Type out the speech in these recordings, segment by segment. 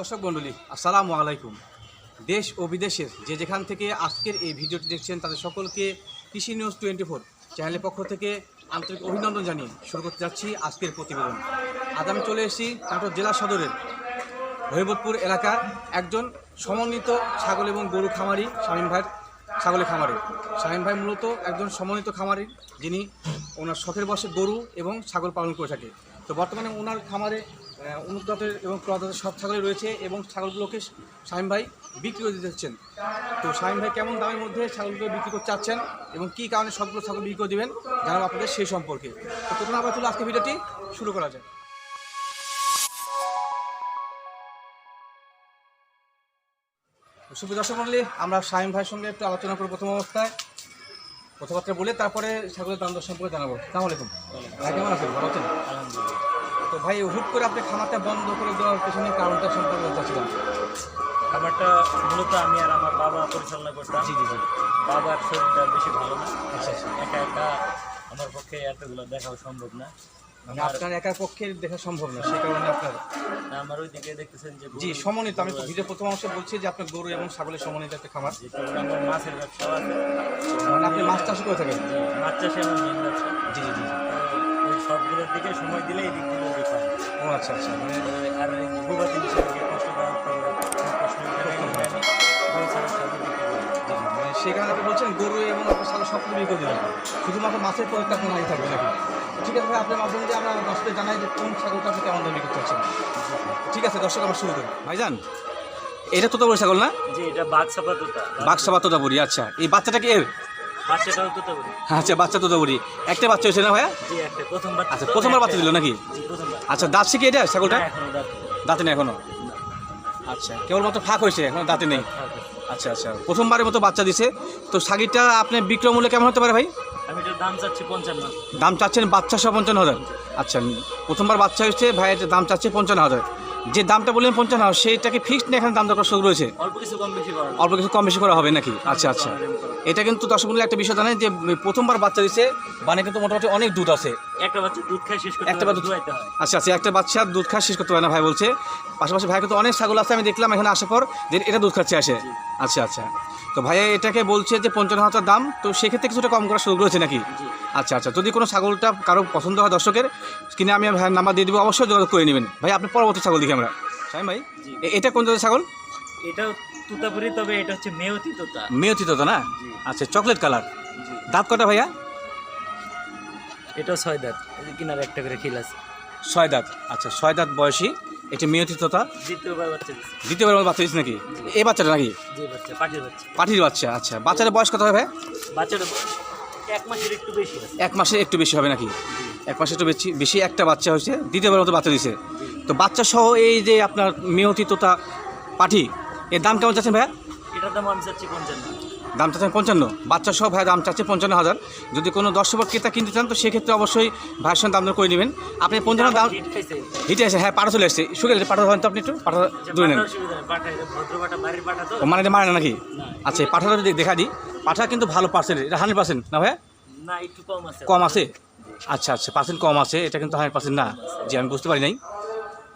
দর্শক মণ্ডলী, আসসালামু আলাইকুম। দেশ ও বিদেশের যে যেখান থেকে আজকের এই ভিডিওটি দেখছেন তাদের সকলকে কৃষি নিউজ টোয়েন্টি ফোর চ্যানেলের পক্ষ থেকে আন্তরিক অভিনন্দন জানিয়ে শুরু করতে যাচ্ছি আজকের প্রতিবেদন। আজ আমি চলে এসেছি নাটোর জেলা সদরের হরিবোধপুর এলাকার একজন সমন্বিত ছাগল এবং গরু খামারি শামীম ভাইয়ের ছাগলের খামারে। শামীম ভাই মূলত একজন সমন্বিত খামারি যিনি ওনার শখের বসে গরু এবং ছাগল পালন করে থাকে। তো বর্তমানে ওনার খামারে জাতের এবং ক্রয় জাতের সব ছাগলই রয়েছে এবং ছাগলগুলোকে শামীম ভাই বিক্রি করে দিতেছেন তো শামীম ভাই কেমন দামের মধ্যে ছাগলগুলো বিক্রি করতে চাচ্ছেন এবং কী কারণে সবগুলো ছাগল বিক্রি করে দেবেন, জানাব আপনাদের সেই সম্পর্কে। তো প্রথমে আমরা চলে আজকে ভিডিওটি শুরু করা যায় সুপ্রিয় দর্শক মন্ডলী, আমরা শাহিম ভাইয়ের সঙ্গে একটু আলোচনা করব প্রথম অবস্থায়। কথাবার্তা বলে তারপরে ছাগলের দাম দর সম্পর্কে জানাব। সালাম আলাইকুম। কেমন আছেন? ভালো আছেন? তো ভাই হুট করে আপনি খামারটা বন্ধ করে দেওয়ার পেছনে কারণটা সম্পর্কে চাচ্ছিলাম। খাবারটা মূলত আমি আর আমার বাবা পরিচালনা করতাম। জি জি জি। বাবার শরীরটা বেশি ভালো না। আচ্ছা আচ্ছা। একা একা আমার পক্ষে এতগুলো দেখাও সম্ভব না। মানে আপনার একার পক্ষে দেখা সম্ভব না সে কারণে আপনার আমার ওই দিকে দেখতেছেন যে জি সমন্বিত আমি ভিডিও প্রথম অংশে বলছি যে আপনার গরু এবং ছাগলের সমন্বিত একটা খামার। আমার মাছের ব্যবসা আছে। মানে আপনি মাছ চাষ করে থাকেন? মাছ চাষে আমার মেন ব্যবসা। জি জি জি। ওই সবগুলোর দিকে সময় দিলে এই দিকগুলো ও আচ্ছা আচ্ছা মানে আর ভূপাতি কষ্ট করার কোনো। মানে সেই কারণে আপনি বলছেন গরু এবং আপনার ছাগল সব কিছু বিক্রি করে দিলেন। শুধুমাত্র মাছের পরেরটা আপনার নাই থাকবে নাকি? ঠিক আছে আপনার মাধ্যমে দিয়ে আমরা দর্শকদের জানাই যে কোন ছাগলটা আপনি কেমন দামে বিক্রি করছেন। ঠিক আছে দর্শক আমরা শুরু করি। ভাইজান এটা তোতাপুরি ছাগল না? যে এটা বাঘ সাপা তোতা। বাক্সা বা তোতাপুরি আচ্ছা। এই বাচ্চাটা আচ্ছা বাচ্চা তোতাপুরি একটা বাচ্চা হয়েছে না ভাইয়া? আচ্ছা প্রথমবার বাচ্চা দিল নাকি? আচ্ছা দাঁত শিখে এটা ছাগলটা। দাঁতে নেই। এখনও? আচ্ছা কেবলমাত্র ফাঁক হয়েছে এখনও দাঁতে নেই? আচ্ছা আচ্ছা প্রথমবারের মতো বাচ্চা দিছে। তো সাগিরটা আপনার বিক্রয় মূল্য কেমন হতে পারে ভাই? দাম চাচ্ছি পঞ্চান্ন। দাম চাচ্ছেন বাচ্চা সহ পঞ্চান্ন হাজার। আচ্ছা প্রথমবার বাচ্চা হয়েছে ভাইয়ের দাম চাচ্ছে পঞ্চান্ন হাজার। যে দামটা বললেন পঞ্চান্ন হাজার সেইটাকে ফিক্সড না এখানে দাম দরকার শুরু রয়েছে অল্প কিছু কম বেশি করা অল্প কিছু কম বেশি করা হবে নাকি? আচ্ছা আচ্ছা। এটা কিন্তু দর্শক মূল্য একটা বিষয় জানেন যে প্রথমবার বাচ্চা দিচ্ছে মানে কিন্তু মোটামুটি অনেক দুধ আছে। একটা বাচ্চা দুধ খায় শেষ করতে একটা হয় আচ্ছা আচ্ছা একটা বাচ্চা দুধ খাওয়া শেষ করতে পারে না ভাই বলছে। পাশাপাশি ভাই কিন্তু অনেক ছাগল আছে আমি দেখলাম এখানে আসার পর যে এটা দুধ খাচ্ছে আসে। আচ্ছা আচ্ছা। তো ভাইয়া এটাকে বলছে যে পঞ্চান্ন হাজার দাম তো সেক্ষেত্রে কিছুটা কম করার সুযোগ রয়েছে নাকি? আচ্ছা আচ্ছা যদি কোনো ছাগলটা কারও পছন্দ হয় দর্শকের কিনে আমি ভাইয়ের নাম্বার দিয়ে দেবো অবশ্যই যোগাযোগ করে নেবেন। ভাই আপনি পরবর্তী ছাগল দেখি আমরা। সাইম ভাই এটা কোন জাতের ছাগল? এটাও তুতাপুরি তবে এটা হচ্ছে মেয়তি তোতা। মেয়তি তোতা না? আচ্ছা চকলেট কালার দাঁত কটা ভাইয়া? এটা ছয় দাঁত। এই যে কিনারে একটা করে খিল আছে। ছয় দাঁত। আচ্ছা ছয় দাঁত বয়সী। এটি মেয়তি তোতা? দ্বিতীয়বার বাচ্চা দ্বিতীয়বার বাচ্চা দিচ্ছে নাকি? এই বাচ্চাটা নাকি? জি বাচ্চা পাটির বাচ্চা। পাঠির বাচ্চা আচ্ছা। বাচ্চাটার বয়স কত হবে ভাই বাচ্চাটা এক মাসের একটু বেশি আছে। এক মাসে একটু বেশি হবে নাকি? এক মাসে একটু বেশি বেশি একটা বাচ্চা হয়েছে দ্বিতীয়বার মতো বাচ্চা দিছে। তো বাচ্চা সহ এই যে আপনার মেয়তি তোতা পাঠি এর দাম কেমন চাচ্ছেন ভাইয়া? এটার দাম আমি চাচ্ছি পঞ্চান্ন। দাম চাচ্ছেন পঞ্চান্ন। বাচ্চা সহ ভাইয়া দাম চাচ্ছে পঞ্চান্ন হাজার। যদি কোনো দর্শক ক্রেতা কিনতে চান তো সেক্ষেত্রে অবশ্যই ভাইয়ের সঙ্গে দাম করে নেবেন। আপনি পঞ্চান্ন দাম হিট আছে হ্যাঁ পাঠা চলে এসছে শুকে গেছে পাঠা ধরেন তো আপনি একটু পাঠা যে দূরে নেন। মানে মারে না নাকি? আচ্ছা পাঠাটা যদি দেখা দিই পাঠা কিন্তু ভালো পার্সেন্ট এটা হান্ড্রেড পার্সেন্ট না ভাইয়া? না একটু কম আছে। কম আছে? আচ্ছা আচ্ছা পার্সেন্ট কম আছে এটা কিন্তু হান্ড্রেড পার্সেন্ট না। যে আমি বুঝতে পারি নাই।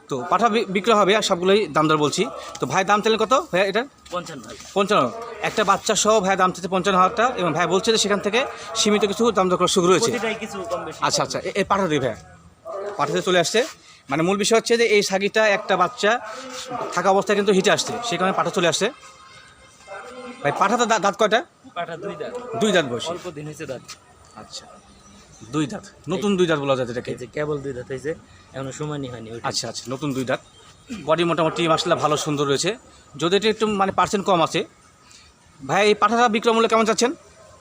তো পাঠা বিক্রয় হবে আর সবগুলোই দাম দর বলছি। তো ভাই দাম চাইলেন কত? ভাইয়া এটা? পঞ্চান্ন। পঞ্চান্ন। একটা বাচ্চা সহ ভাই দাম চাইছে পঞ্চান্ন হাজারটা এবং ভাই বলছে যে সেখান থেকে সীমিত কিছু দাম দর করার সুযোগ রয়েছে। আচ্ছা আচ্ছা। এ- এই পাঠা দিই ভাইয়া পাঠাতে চলে আসছে। মানে মূল বিষয় হচ্ছে যে এই সাগিটা একটা বাচ্চা থাকা অবস্থায় কিন্তু হিটে আসছে। সেই কারণে পাঠা চলে আসছে। ভাই পাঠাতে দাঁত দাঁত কয়টা? পাঠা দুই দাঁত। দুই দাঁত বয়সী। অল্প দিন হয়েছে দাঁত। আচ্ছা। দুই দাঁত। নতুন দুই দাঁত বলা যায় এটাকে যে কেবল দুই দাঁত হয়েছে এখনও সময়ই হয়নি আচ্ছা আচ্ছা নতুন দুই দাঁত। বডি মোটামুটি মাসলা ভালো সুন্দর রয়েছে। যদি এটা একটু মানে পার্সেন্ট কম আছে। ভাই এই পাঠাটা বিক্রয় মূল্য কেমন চাচ্ছেন?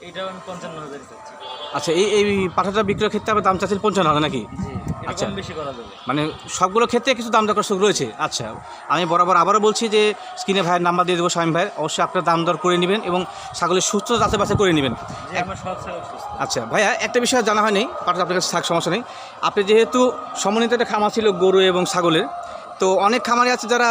এটাও আমি পঞ্চান্ন হাজার চাচ্ছি। আচ্ছা এই এই পাঠাটা বিক্রয় ক্ষেত্রে আপনার দাম চাচ্ছেন পঞ্চান্ন হাজার নাকি? আচ্ছা। মানে সবগুলো ক্ষেত্রে কিছু দাম দর সুযোগ রয়েছে? আচ্ছা আমি বরাবর আবারও বলছি যে স্ক্রিনে ভাইয়ের নাম্বার দিয়ে দেবো স্বামী ভাইয়ের অবশ্যই আপনার দাম দর করে নেবেন এবং ছাগলের সুস্থ যাচাই বাছাই করে নেবেন। আচ্ছা ভাইয়া একটা বিষয় জানা হয়নি পাঠাতে আপনার কাছে থাক সমস্যা নেই। আপনি যেহেতু সমন্বিত একটা খামার ছিল গরু এবং ছাগলের তো অনেক খামারে আছে যারা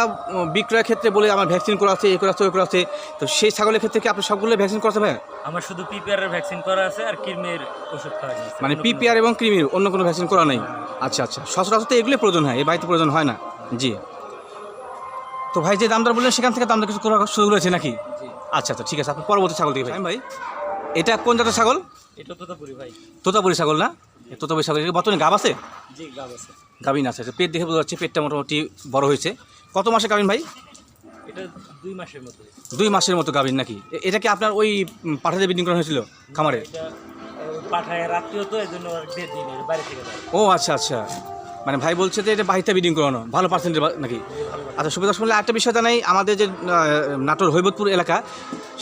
বিক্রয়ের ক্ষেত্রে বলে আমার ভ্যাকসিন করা আছে এ করা আছে ওই করা আছে। তো সেই ছাগলের ক্ষেত্রে কি আপনি সবগুলো ভ্যাকসিন করাতে ভাইয়া আমার শুধু পিপিআর এর ভ্যাকসিন করা আছে আর কিরমের ওষুধ খাওয়া আছে মানে পিপিআর এবং ক্রিমির অন্য কোনো ভ্যাকসিন করা নেই? আচ্ছা আচ্ছা। সচরাচর তো এগুলোই প্রয়োজন হয় এই বাড়িতে প্রয়োজন হয় না। জি। তো ভাই যে দামটা বললেন সেখান থেকে দামটা কিছু করার সুযোগ রয়েছে নাকি? আচ্ছা আচ্ছা ঠিক আছে। আপনি পরবর্তী ছাগল দিকে ভাই। ভাই। এটা কোন জাতের ছাগল? এটা তোতাপুরি ভাই। তোতাপুরি ছাগল না? তোতাপুরি ছাগল বর্তমানে গাব আছে? জি গাব আছে। গাভিন আছে। পেট দেখে বোঝা যাচ্ছে পেটটা মোটামুটি বড় হয়েছে। কত মাসে গাভিন ভাই? এটা দুই মাসের মতো দুই মাসের মতো গাভিন নাকি? এটা কি আপনার ওই পাঠাতে বিডিং করা হয়েছিল খামারে? ও আচ্ছা আচ্ছা। মানে ভাই বলছে যে এটা বাহিতে বিডিং করানো ভালো পার্সেন্টেজ নাকি? আচ্ছা সুবিধা শুনলে একটা বিষয় জানাই। আমাদের যে নাটোর হৈবতপুর এলাকা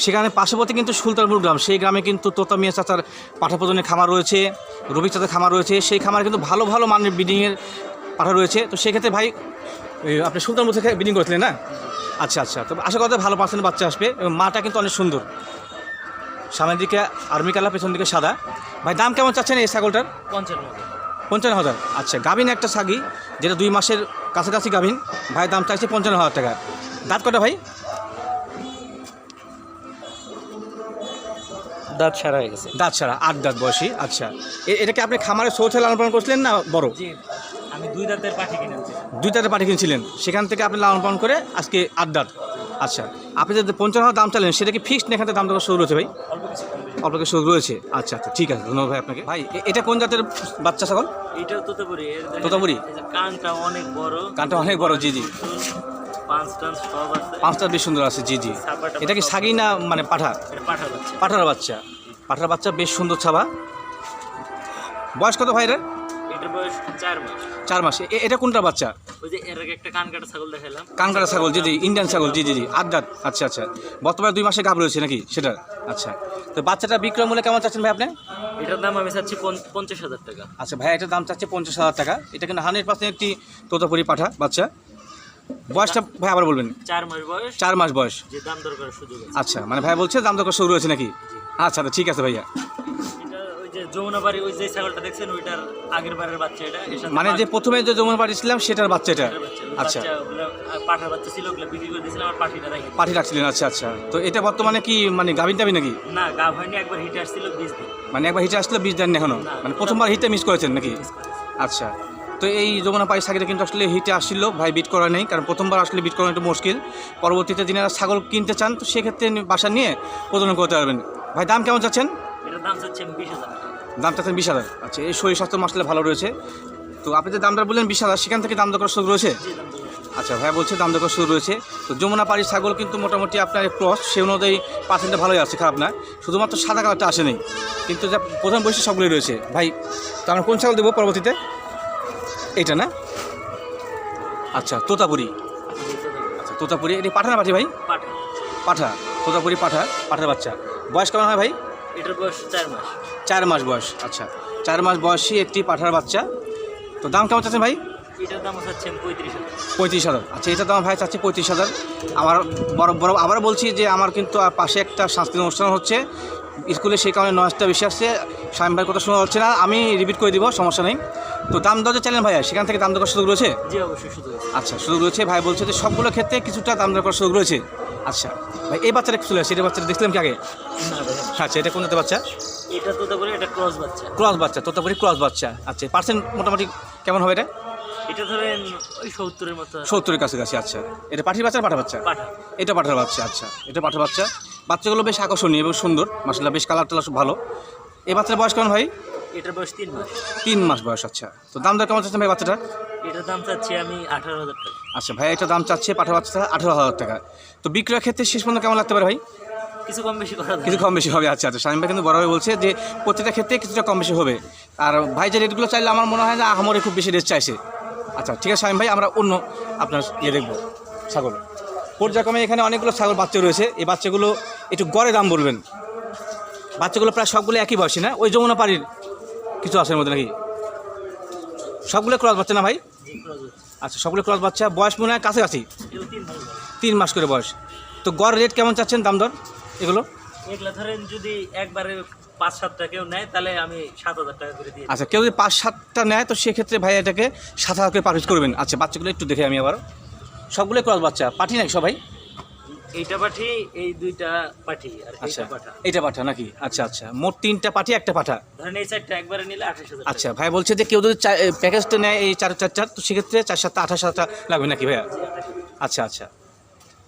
সেখানে পার্শ্ববর্তী কিন্তু সুলতানপুর গ্রাম। সেই গ্রামে কিন্তু তোতা মিয়া চাচার পাঠাপ্রজনের খামার রয়েছে রবি চাচার খামার রয়েছে। সেই খামারে কিন্তু ভালো ভালো মানের বিডিংয়ের পাঠা রয়েছে। তো সেক্ষেত্রে ভাই আপনি সুলতানপুর থেকে বিডিং করেছিলেন না? আচ্ছা আচ্ছা। তো আশা করা যায় ভালো পার্সেন্ট বাচ্চা আসবে এবং মাটা কিন্তু অনেক সুন্দর। সামনের দিকে আর্মি কালার পেছন দিকে সাদা। ভাই দাম কেমন চাচ্ছেন এই ছাগলটার? পঞ্চান্ন পঞ্চান্ন হাজার। আচ্ছা গাভিন একটা ছাগি। যেটা দুই মাসের কাছাকাছি গাভিন ভাই দাম চাইছে পঞ্চান্ন হাজার টাকা। দাঁত কটা ভাই? দাঁত ছাড়া হয়ে গেছে। দাঁত ছাড়া আট দাঁত বয়সী আচ্ছা। এটাকে আপনি খামারে সৌথে লালন পালন করছিলেন না বড়? আমি দুই দাঁতের পাঠি কিনেছি দুই দাঁতে পাঠিয়ে কিনছিলেন সেখান থেকে আপনি লালন পালন করে আজকে আট দাঁত। আচ্ছা আপনি যে পঞ্চান্ন হাজার দাম চাইলেন সেটা কি ফিক্সড না এখান থেকে দাম দেওয়ার শুরু রয়েছে ভাই? অল্প কিছু। অল্প কিছু শুরু রয়েছে? আচ্ছা আচ্ছা ঠিক আছে ধন্যবাদ ভাই আপনাকে। ভাই এটা কোন জাতের বাচ্চা ছাগল? এটা তোতাপুরি তোতাপুরি? কানটা অনেক বড়। কানটা অনেক বড়, জি, জি। পাঁচটা বেশ সুন্দর আছে জি জি। এটা কি সাগি না মানে পাঠা? পাঠার বাচ্চা। পাঠার বাচ্চা। বেশ সুন্দর ছাবা। বয়স কত ভাই রে এটার বয়স চার মাস। চার মাসে। এটা কোনটা বাচ্চা? ওই যে এর আগে একটা কান কাটা ছাগল দেখালাম কানকাটা ছাগল জি জি ইন্ডিয়ান ছাগল জি জি জি আদাত আচ্ছা আচ্ছা। বর্তমানে দুই মাসে গাভ রয়েছে নাকি সেটা? আচ্ছা। তো বাচ্চাটা বিক্রয় মূল্যে কেমন চাচ্ছেন ভাই আপনি? এটার দাম আমি চাচ্ছি পঞ্চ- পঞ্চাশ হাজার টাকা। আচ্ছা ভাই এটার দাম চাচ্ছে পঞ্চাশ হাজার টাকা। এটা কিন্তু হান্ড্রেড পার্সেন্ট একটি তোতাপুরি পাঠা বাচ্চা। বয়সটা ভাই আবার বলবেন। চার মাস বয়স। চার মাস বয়স। যে দাম দর সুযোগ আচ্ছা মানে ভাই বলছে দাম দর শুরু হয়েছে নাকি? আচ্ছা আচ্ছা ঠিক আছে ভাইয়া। এটা ওই যে ছাগলটা দেখছেন ওইটার আগের বারের বাচ্চা এটা মানে যে প্রথমে যে জমুন পাঠিয়েছিলাম সেটার বাচ্চা এটা। আচ্ছা। পাঠার বাচ্চা ছিল ওগুলো বিক্রি করে দিয়েছিলাম আর পাঠিটা রাখি পাঠি রাখছিলেন আচ্ছা আচ্ছা। তো এটা বর্তমানে কি মানে গাভিন টাবি নাকি? না গাভ হয়নি একবার হিটে আসছিল বিশ দিন মানে একবার হিটে আসলে বীজ দেননি এখনও? মানে প্রথমবার হিটে মিস করেছেন নাকি? আচ্ছা। তো এই যমুনা পাই সাকিটা কিন্তু আসলে হিটে আসছিল ভাই বিট করা নেই কারণ প্রথমবার আসলে বিট করা একটু মুশকিল। পরবর্তীতে যিনারা ছাগল কিনতে চান তো সেক্ষেত্রে বাসা নিয়ে প্রজনন করতে পারবেন। ভাই দাম কেমন চাচ্ছেন? এটার দাম চাচ্ছি বিশ হাজার। দাম চাচ্ছেন বিশ হাজার। আচ্ছা এই শরীর স্বাস্থ্য মাসলে ভালো রয়েছে। তো আপনি যে দামটা বললেন বিশ হাজার সেখান থেকে দাম দর করার সুযোগ রয়েছে। আচ্ছা ভাই বলছে দাম দর করার সুযোগ রয়েছে। তো যমুনা পাড়ির ছাগল কিন্তু মোটামুটি আপনার ক্রস সে অনুযায়ী পার্সেন্টটা ভালোই আছে খারাপ না। শুধুমাত্র সাদা কালারটা আসেনি। কিন্তু যা প্রধান বৈশিষ্ট্য সবগুলোই রয়েছে। ভাই তো আমরা কোন ছাগল দেবো পরবর্তীতে? এইটা না? আচ্ছা তোতাপুরি। আচ্ছা তোতাপুরি। এটি পাঠা না পাঠি ভাই? পাঠা। পাঠা। তোতাপুরি পাঠা পাঠার বাচ্চা। বয়স কেমন হয় ভাই? এটার বয়স চার মাস। চার মাস বয়স আচ্ছা। চার মাস বয়সী একটি পাঠার বাচ্চা। তো দাম কেমন চাচ্ছেন ভাই? এটার দাম পঁয়ত্রিশ হাজার। পঁয়ত্রিশ হাজার। আচ্ছা এটা দাম ভাই চাচ্ছে পঁয়ত্রিশ হাজার। আমার বড় বড় আবার বলছি যে আমার কিন্তু পাশে একটা সাংস্কৃতিক অনুষ্ঠান হচ্ছে। স্কুলে সেই কারণে নয়েজটা বেশি আসছে। স্বামী ভাই কথা শোনা হচ্ছে না। আমি রিপিট করে দিব সমস্যা নেই। তো দাম দর যে চাইলেন ভাইয়া সেখান থেকে দাম দর সুযোগ রয়েছে? জি অবশ্যই সুযোগ আচ্ছা সুযোগ রয়েছে। ভাই বলছে যে সবগুলো ক্ষেত্রে কিছুটা দাম দর সুযোগ রয়েছে। আচ্ছা ভাই এই বাচ্চাটা একটু চলে আসছে এটা বাচ্চাটা দেখছিলাম কি আগে? আচ্ছা এটা কোন বাচ্চা? এটা তো তারপরে এটা ক্রস বাচ্চা। ক্রস বাচ্চা তোতাপুরি ক্রস বাচ্চা। আচ্ছা পার্সেন্ট মোটামুটি কেমন হবে এটা? এটা ধরেন ওই সত্তরের মতো। সত্তরের কাছাকাছি আচ্ছা। এটা পাঠির বাচ্চা পাঠা বাচ্চা? পাঠা। এটা পাঠার বাচ্চা আচ্ছা। এটা পাঠার বাচ্চা। বাচ্চাগুলো বেশ আকর্ষণীয় এবং সুন্দর। মাসাল্লাহ বেশ কালার টালার ভালো। এই বাচ্চার বয়স কেমন ভাই? এটার বয়স তিন মাস। তিন মাস বয়স আচ্ছা। তো দাম দর কেমন চাচ্ছেন ভাই বাচ্চাটা এটার দাম চাচ্ছি আমি আঠারো হাজার টাকা। আচ্ছা ভাই এটা দাম চাচ্ছে পাঠার বাচ্চাটা আঠারো হাজার টাকা। তো বিক্রয়ের ক্ষেত্রে শেষ পর্যন্ত কেমন লাগতে পারে ভাই? কিছু কম বেশি করা কিছু কম বেশি হবে আচ্ছা আচ্ছা। স্বামী ভাই কিন্তু বড়ভাবে বলছে যে প্রত্যেকটা ক্ষেত্রে কিছুটা কম বেশি হবে। আর ভাই যে রেটগুলো চাইলে আমার মনে হয় যে আহামরে খুব বেশি রেট চাইছে। আচ্ছা ঠিক আছে স্বামী ভাই আমরা অন্য আপনার ইয়ে দেখব ছাগল। পর্যায়ক্রমে এখানে অনেকগুলো ছাগল বাচ্চা রয়েছে এই বাচ্চাগুলো একটু গড়ে দাম বলবেন। বাচ্চাগুলো প্রায় সবগুলো একই বয়সী না? ওই যমুনা পাড়ির কিছু আছে মধ্যে নাকি? সবগুলো ক্রস বাচ্চা না ভাই? আচ্ছা সবগুলো ক্রস বাচ্চা বয়স মনে হয় কাছাকাছি। তিন মাস তিন মাস করে বয়স। তো গড় রেট কেমন চাচ্ছেন দাম দর? এগুলো? এগুলা ধরেন যদি একবারে পাঁচ সাতটা কেউ নেয় তাহলে আমি সাত হাজার টাকা করে দিই। আচ্ছা কেউ যদি পাঁচ সাতটা নেয় তো সেক্ষেত্রে ভাই এটাকে সাত হাজার করে পারচেজ করবেন। আচ্ছা বাচ্চাগুলো একটু দেখে আমি আবার। সবগুলো ক্রস বাচ্চা? পাঠি নাকি সবাই? এইটা পাঠি এই দুইটা পাঠি আর আচ্ছা এইটা পাঠা। এইটা পাঠা নাকি? আচ্ছা আচ্ছা মোট তিনটা পাঠি একটা পাঠা? ধরেন এই চারটা একবারে নিলে আঠাশ হাজার আচ্ছা ভাই বলছে যে কেউ যদি প্যাকেজটা নেয় এই চার চার চার তো সেক্ষেত্রে চার সাতটা আঠাশ হাজার লাগবে নাকি ভাইয়া? আচ্ছা আচ্ছা।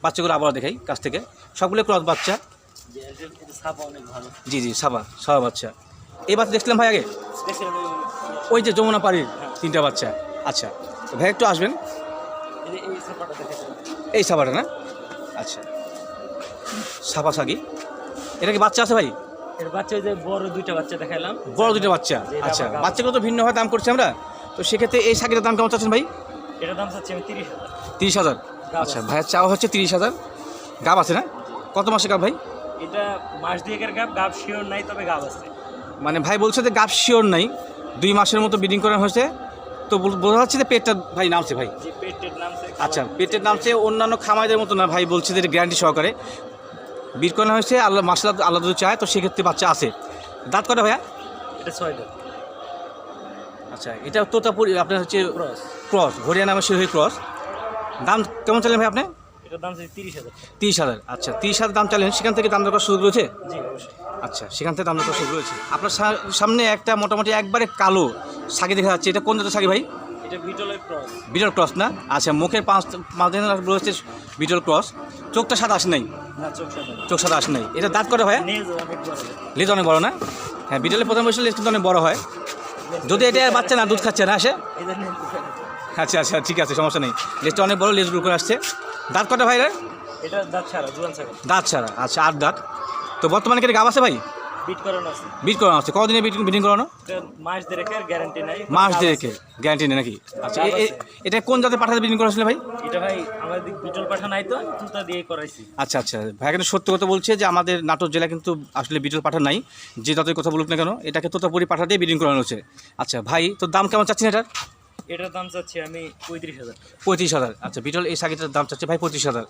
বাচ্চাগুলো আবার দেখাই কাছ থেকে। সবগুলো ক্রস বাচ্চা। সাপা জি জি সাবা সাবা বাচ্চা। এই বাচ্চা দেখছিলাম ভাই আগে? ওই যে যমুনা পাড়ির তিনটা বাচ্চা। আচ্ছা তো ভাই একটু আসবেন। এই সাবাটা না? আচ্ছা। সাবা সাগি এটা কি বাচ্চা আছে ভাই? এর বাচ্চা ওই যে বড় দুইটা বাচ্চা দেখালাম বড় দুটো বাচ্চা। আচ্ছা বাচ্চাগুলো তো ভিন্ন হয় দাম করছি আমরা। তো সেক্ষেত্রে এই শাকিটার দাম কেমন চাচ্ছেন ভাই? এটার দাম চাচ্ছি আমি তিরিশ হাজার। তিরিশ হাজার। আচ্ছা ভাইয়ের চাওয়া হচ্ছে তিরিশ হাজার। গাব আছে না? কত মাসে গাব ভাই? এটা মাস দুয়েকের গাব গাব শিওর নাই তবে গাব আছে। মানে ভাই বলছে যে গাব শিওর নাই দুই মাসের মতো ব্রিডিং করা হয়েছে। তো বোঝা যাচ্ছে যে পেটটা ভাই নামছে ভাই। যে পেটের নামছে। আচ্ছা পেটের নামছে অন্যান্য খামাইদের মতো না ভাই বলছে যে গ্যারান্টি সহকারে। বিট করানো হয়েছে আল্লাহ মাসলা আল্লাহ যদি চায় তো সেক্ষেত্রে বাচ্চা আছে। দাঁত করে ভাইয়া? এটা ছয় দাম আচ্ছা এটা তোতাপুরি আপনার হচ্ছে ক্রস ক্রস হরিয়ানা আমার শিরোহী ক্রস দাম কেমন চাইলেন ভাই আপনি? এটার দাম তিরিশ হাজার। তিরিশ হাজার। আচ্ছা তিরিশ হাজার দাম চাইলেন সেখান থেকে দাম দরকার সুযোগ রয়েছে জি অবশ্যই। আচ্ছা সেখান থেকে দাম দরকার সুযোগ রয়েছে আপনার সামনে একটা মোটামুটি একবারে কালো সাগি দেখা যাচ্ছে। এটা কোন জাতের সাগি ভাই? এটা বিটলের ক্রস বিটল ক্রস না? আচ্ছা মুখের পাঁচ মাঝে রয়েছে বিটল ক্রস চোখটা সাদা আসে নাই? না চোখ সাদা চোখ সাদা আসে নাই। এটা দাঁত করে ভাই নেজ অনেক বড়। লেজ অনেক বড় না? হ্যাঁ বিটলের প্রথম বয়সে লেজ কিন্তু অনেক বড় হয়। যদি এটা বাচ্চা না দুধ খাচ্ছে না আসে? আচ্ছা আচ্ছা ঠিক আছে সমস্যা নেই। লেজটা অনেক বড় লেজ করে আসছে। দাঁত কটা ভাই রে? এটা দাঁত ছাড়া জুয়ান ছাগল। দাঁত ছাড়া আচ্ছা আট দাঁত। তো বর্তমানে কি গাব আছে ভাই? বিট করানো আছে। বিট করানো আছে। কদিনে বিট বিডিং করানো? মাস দেড়েকের গ্যারান্টি নাই মাস দেড়েকে গ্যারান্টি নেই নাকি? আচ্ছা এটা কোন জাতের পাঠাতে বিডিং করা ছিল ভাই? এটা ভাই আমাদের বিটল পাঠা নাই তো তুতা দিয়ে করাইছি। আচ্ছা আচ্ছা। ভাই কিন্তু সত্য কথা বলছে যে আমাদের নাটোর জেলা কিন্তু আসলে বিটল পাঠা নাই। যে জাতের কথা বলুক না কেন এটাকে তোতাপুরি পাঠা দিয়ে বিডিং করানো হচ্ছে আচ্ছা ভাই তো দাম কেমন চাচ্ছেন এটার? এটার দাম চাচ্ছি আমি পঁয়ত্রিশ হাজার। পঁয়ত্রিশ হাজার। আচ্ছা বিটল এই শাড়িটার দাম চাচ্ছে ভাই পঁয়ত্রিশ হাজার।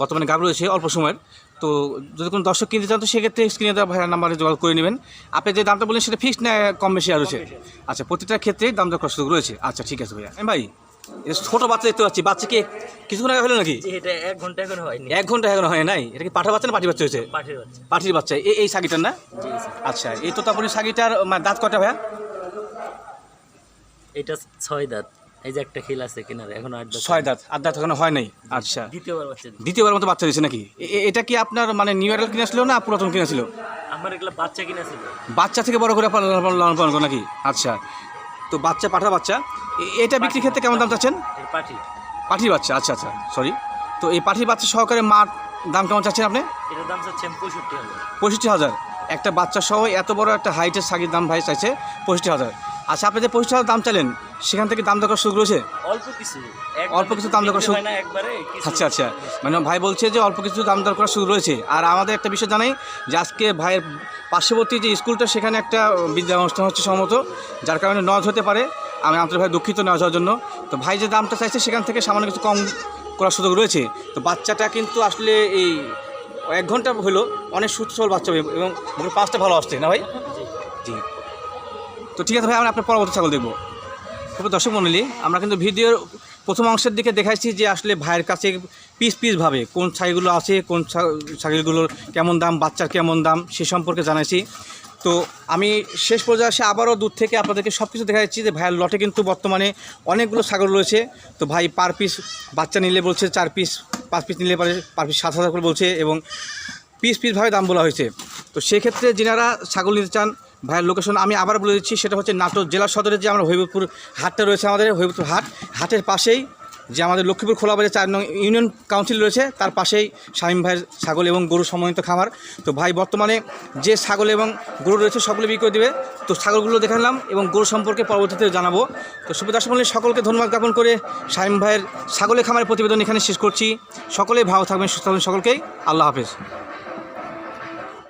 বর্তমানে গাব রয়েছে অল্প সময়ের। তো যদি কোনো দর্শক কিনতে চান তো সেক্ষেত্রে স্ক্রিনে দেওয়া ভাইয়ের নাম্বারে যোগাযোগ করে নেবেন। আপনি যে দামটা বললেন সেটা ফিক্সড না কম বেশি আর রয়েছে আচ্ছা প্রতিটা ক্ষেত্রেই দাম দর সুযোগ রয়েছে? আচ্ছা ঠিক আছে ভাইয়া। ভাই ছোটো বাচ্চা দেখতে পাচ্ছি বাচ্চাকে কিছুক্ষণ আগে হলো নাকি? এটা এক ঘণ্টা এখন হয়নি। এক ঘণ্টা এখন হয় নাই? এটা কি পাঠা বাচ্চা না পাটি বাচ্চা হয়েছে? পাঠিয়ে যাচ্ছে পাঠির বাচ্চা। এই এই শাড়িটার না? আচ্ছা এই তোতাপুরি শাড়িটার মানে দাঁত কটা ভাইয়া? এটা ছয় দাঁত। এই যে একটা খেল আছে কিনারে এখন আট দাঁত। ছয় দাঁত আট দাঁত এখনও হয় নাই? আচ্ছা। দ্বিতীয়বার বাচ্চা দিচ্ছে। দ্বিতীয়বার মতো বাচ্চা দিয়েছে নাকি? এ- এটা কি আপনার মানে নিউ ইয়ারাল কিনেছিল না পুরাতন কিনেছিল? আমার এগুলো বাচ্চা কিনা ছিল বাচ্চা থেকে বড় করে আপনার লালন পালন- লালন পালন করে নাকি? আচ্ছা। তো বাচ্চা পাঠা বাচ্চা এ- এটা বিক্রির ক্ষেত্রে কেমন দাম চাচ্ছেন? এর পাঠি। পাঠির বাচ্চা আচ্ছা আচ্ছা সরি তো এই পাঠির বাচ্চা সহকারে মার দাম কেমন চাচ্ছেন আপনি? এটার দাম চাচ্ছি আমি পঁয়ষট্টি হাজার। পঁয়ষট্টি হাজার। একটা বাচ্চা সহ এত বড় একটা হাইটের শাকির দাম ভাই চাইছে পঁয়ষট্টি হাজার। আচ্ছা আপনি যে হাজার দাম চাইলেন সেখান থেকে দাম দেওয়ার সুযোগ রয়েছে? অল্প কিছু। অল্প কিছু দাম দর না কিছু আচ্ছা আচ্ছা। মানে ভাই বলছে যে অল্প কিছু দাম দর করা শুরু রয়েছে। আর আমাদের একটা বিষয় জানাই যে আজকে ভাইয়ের পার্শ্ববর্তী যে স্কুলটা সেখানে একটা বিদ্যা অনুষ্ঠান হচ্ছে সম্ভবত যার কারণে নজ হতে পারে। আমি আন্তরিক ভাই দুঃখিত নজ হওয়ার জন্য। তো ভাই যে দামটা চাইছে সেখান থেকে সামান্য কিছু কম করার সুযোগ রয়েছে। তো বাচ্চাটা কিন্তু আসলে এই এক ঘণ্টা হলো অনেক সুস্থল বাচ্চা এবং পাঁচটা ভালো আসছে। না ভাই? জি। তো ঠিক আছে ভাই, আমরা আপনার পরবর্তী ছাগল দেখব। তবে দর্শক মণ্ডলী আমরা কিন্তু ভিডিওর প্রথম অংশের দিকে দেখাচ্ছি যে আসলে ভাইয়ের কাছে পিস পিস ভাবে কোন ছাগলগুলো আছে, কোন ছাগলগুলোর কেমন দাম, বাচ্চার কেমন দাম, সে সম্পর্কে জানাইছি। তো আমি শেষ পর্যায়ে আসে আবারও দূর থেকে আপনাদেরকে সব কিছু দেখা যাচ্ছি যে ভাইয়ের লটে কিন্তু বর্তমানে অনেকগুলো ছাগল রয়েছে। তো ভাই পার পিস বাচ্চা নিলে বলছে চার পিস, পাঁচ পিস নিলে পারে, পার পিস সাত হাজার করে বলছে এবং পিস পিসভাবে দাম বলা হয়েছে। তো সেক্ষেত্রে যিনারা ছাগল নিতে চান ভাইয়ের লোকেশন আমি আবার বলে দিচ্ছি, সেটা হচ্ছে নাটোর জেলা সদরে যে আমরা হবিবপুর হাটটা রয়েছে আমাদের, হবিবপুর হাট। হাটের পাশেই যে আমাদের লক্ষ্মীপুর খোলাবাজার চার নং ইউনিয়ন কাউন্সিল রয়েছে, তার পাশেই শামীম ভাইয়ের ছাগল এবং গরু সমন্বিত খামার। তো ভাই, বর্তমানে যে ছাগল এবং গরু রয়েছে সবগুলো বিক্রি করে দেবে। তো ছাগলগুলো দেখালাম এবং গরু সম্পর্কে পরবর্তীতে জানাব। তো সুবিধা সকলে সকলকে ধন্যবাদ জ্ঞাপন করে শামীম ভাইয়ের ছাগলের খামারের প্রতিবেদন এখানে শেষ করছি। সকলেই ভালো থাকবেন, সুস্থ থাকবেন সকলকেই। আল্লাহ হাফেজ।